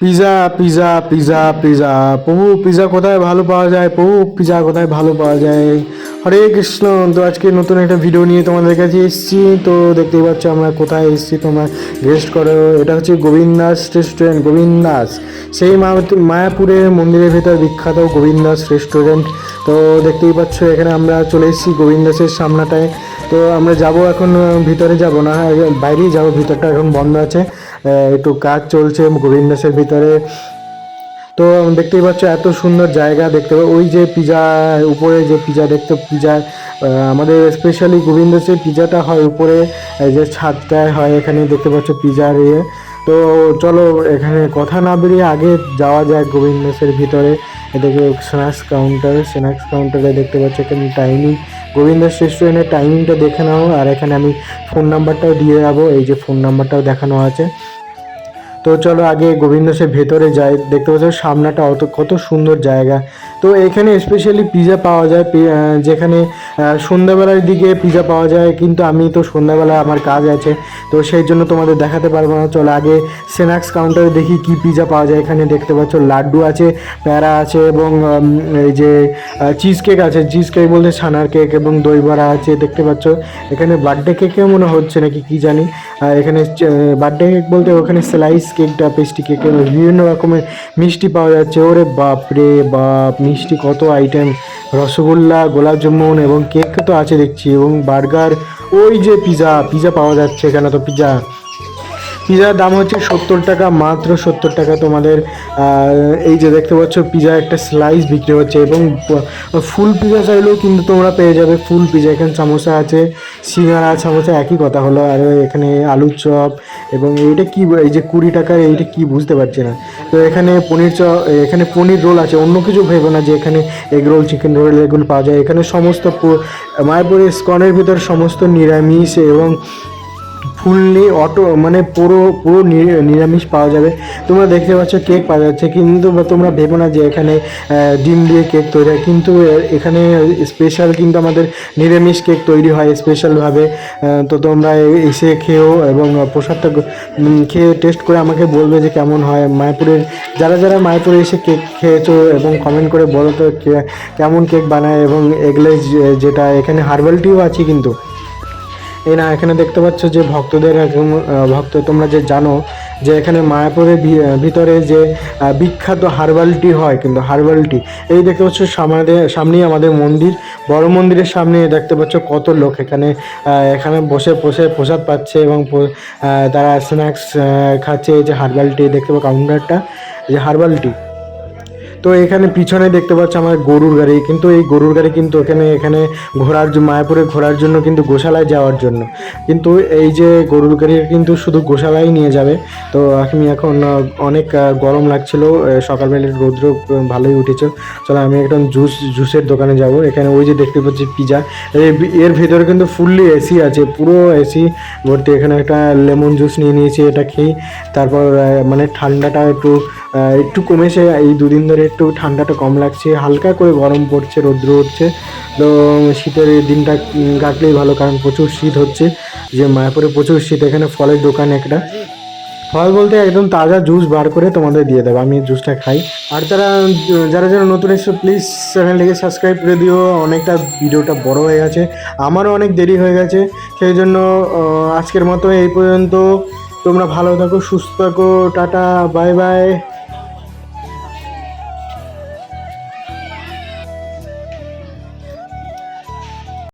Pizza pizza pizza pizza প্রভু pizza কোথায় ভালো পাওয়া যায়? প্রভু পিজা কোথায় ভালো পাওয়া যায়? হরে কৃষ্ণ, তো আজকে নতুন একটা ভিডিও নিয়ে তোমাদের কাছে এসেছি। তো দেখতেই পাচ্ছ আমরা কোথায় এসেছি, তোমরা গেস্ট করো। এটা হচ্ছে গোবিন্দাস রেস্টুরেন্ট গোবিন্দাস। সেই মায়াপুরের মন্দিরের ভেতর বিখ্যাত গোবিন্দাস রেস্টুরেন্ট তো দেখতেই পাচ্ছ, এখানে আমরা চলে এসেছি গোবিন্দাসের সামনাটায়। তো আমরা যাব এখন ভিতরে যাব না বাইরেই যাব, ভিতরটা এখন বন্ধ আছে। একটু কাজ চলছে গোবিন্দাসের ভিতরে। তো দেখতেই পাচ্ছ এত সুন্দর জায়গা দেখতে ওই যে পিজা, উপরে যে পিজা দেখতে, পিজা আমাদের স্পেশালি গোবিন্দাসের পিজাটা হয় উপরে যে ছাদটায় হয় এখানে দেখতে পাচ্ছ পিজার ইয়ে। তো চলো, এখানে কথা না বেরিয়ে আগে যাওয়া যায় গোবিন্দাসের ভিতরে। এদিকে স্ন্যাক্স কাউন্টার স্ন্যাক্স কাউন্টারে দেখতে পাচ্ছ এখানে টাইমিং গোবিন্দাস রেস্টুরেন্টের টাইমিংটা দেখে নাও, আর এখানে আমি ফোন নাম্বারটাও দিয়ে যাব এই যে ফোন নাম্বারটাও দেখানো আছে। তো চলো, আগে গোবিন্দসের ভেতরে যাই। দেখতে পাচ্ছ সামনাটা অত, কত সুন্দর জায়গা। তো এখানে স্পেশালি পিজা পাওয়া যায় যেখানে সন্ধ্যাবেলার দিকে পিজা পাওয়া যায়, কিন্তু আমি তো সন্ধ্যাবেলা আমার কাজ আছে, তো সেই জন্য তোমাদের দেখাতে পারব না। চলো আগে স্ন্যাক্স কাউন্টারে দেখি কি পিজা পাওয়া যায়, এখানে দেখতে পাচ্ছ লাড্ডু আছে, প্যারা আছে এবং এই যে চিজ কেক আছে চিজ কেক বলতে ছানার কেক এবং দই বড়া আছে, দেখতে পাচ্ছ। এখানে বার্থডে কেকেও মনে হচ্ছে নাকি, কি জানি। এখানে বার্থডে কেক বলতে ওখানে স্লাইস কেকটা পেস্ট্রি কেক বিভিন্ন রকমের মিষ্টি পাওয়া যাচ্ছে। ওরে বাপ রে বাপ মিষ্টি কত আইটেম রসগোল্লা, গোলাপ জামুন এবং কেক তো আছে দেখছি এবং বার্গার ওই যে পিজা পিজা পাওয়া যাচ্ছে এখানে তো পিজা পিজার দাম হচ্ছে সত্তর টাকা, মাত্র সত্তর টাকা। তোমাদের এই যে দেখতে পাচ্ছ, পিজা একটা স্লাইস বিক্রি হচ্ছে এবং ফুল পিজা চাইলেও কিন্তু তোমরা পেয়ে যাবে ফুল পিজা এখানে সামোসা আছে, সিঙ্গারা সামোসা একই কথা হলো। আর এখানে আলুর চপ এবং এইটা কি, এই যে কুড়ি টাকার এইটা কি বুঝতে পারছি না। তো এখানে পনির চপ, এখানে পনির রোল আছে, অন্য কিছু ভেবো না যে এখানে এগ রোল চিকেন রোল এগুলো পাওয়া যায়। এখানে সমস্ত মায়াপুরের স্কনের ভিতর সমস্ত নিরামিষ এবং ফুললি অটো মানে পুরো পুরো নিরামিষ পাওয়া যাবে। তোমরা দেখতে পাচ্ছ কেক পাওয়া যাচ্ছে, কিন্তু তোমরা ভেবো না যে এখানে ডিম দিয়ে কেক তৈরি হয়। কিন্তু এখানে স্পেশাল কিন্তু আমাদের নিরামিষ কেক তৈরি হয় স্পেশালভাবে তো তোমরা এসে খেয়েও এবং প্রসাদটা খেয়ে টেস্ট করে আমাকে বলবে যে কেমন হয়। মায়াপুরের, যারা যারা মায়াপুরে এসে কেক খেয়েছো এবং কমেন্ট করে বলো তো কেমন কেক বানায় এবং এগলেস যেটা এখানে হার্বাল টিও আছে কিন্তু। এই না, এখানে দেখতে পাচ্ছ যে ভক্তদের ভক্ত, তোমরা যে জানো যে এখানে মায়াপুরের ভিতরে যে বিখ্যাত হার্বাল টি হয় কিন্তু হার্বাল টি এই দেখতে পাচ্ছ সামনে সামনেই আমাদের মন্দির, বড় মন্দিরের সামনে দেখতে পাচ্ছ কত লোক এখানে এখানে বসে বসে প্রসাদ পাচ্ছে এবং তারা স্ন্যাক্স খাচ্ছে এই যে হার্বাল টি দেখতে পাবো কাউন্টারটা যে হার্বাল টি তো এখানে পিছনে দেখতে পাচ্ছ আমার গরুর গাড়ি, কিন্তু এই গরুর গাড়ি কিন্তু এখানে এখানে ঘোরার মায়াপুরে ঘোরার জন্য কিন্তু গোশালায় যাওয়ার জন্য। কিন্তু এই যে গরুর গাড়ি কিন্তু শুধু গোশালায় নিয়ে যাবে। তো আমি এখন অনেক গরম লাগছিল সকালবেলা রৌদ্র ভালোই উঠেছে। চলো আমি একদম জুস, জুসের দোকানে যাব। এখানে ওই যে দেখতে পাচ্ছি পিজা। এর ভেতরে কিন্তু ফুললি এসি আছে, পুরো এসি ভর্তি এখানে একটা লেমন জুস নিয়ে নিয়েছি, এটা খেয়ে। তারপর মানে ঠান্ডাটা একটু একটু কমেছে, এই দুদিন ধরে একটু ঠান্ডাটা কম লাগছে, হালকা করে গরম পড়ছে, রৌদ্র উঠছে। তো শীতের দিনটা কাটলেই ভালো, কারণ প্রচুর শীত হচ্ছে। যে মায়াপুরে প্রচুর শীত, এখানে ফলের দোকান একটা। ফল বলতে একদম তাজা জুস বার করে তোমাদের দিয়ে দেবো, আমি জুসটা খাই। আর তারা, যারা যারা নতুন এসে প্লিজ চ্যানেলটিকে সাবস্ক্রাইব করে দিও, অনেকটা ভিডিওটা বড় হয়ে গেছে। আমারও অনেক দেরি হয়ে গেছে, সেই জন্য আজকের মতো এই পর্যন্ত। তোমরা ভালো থাকো, সুস্থ থাকো, টাটা বাই বাই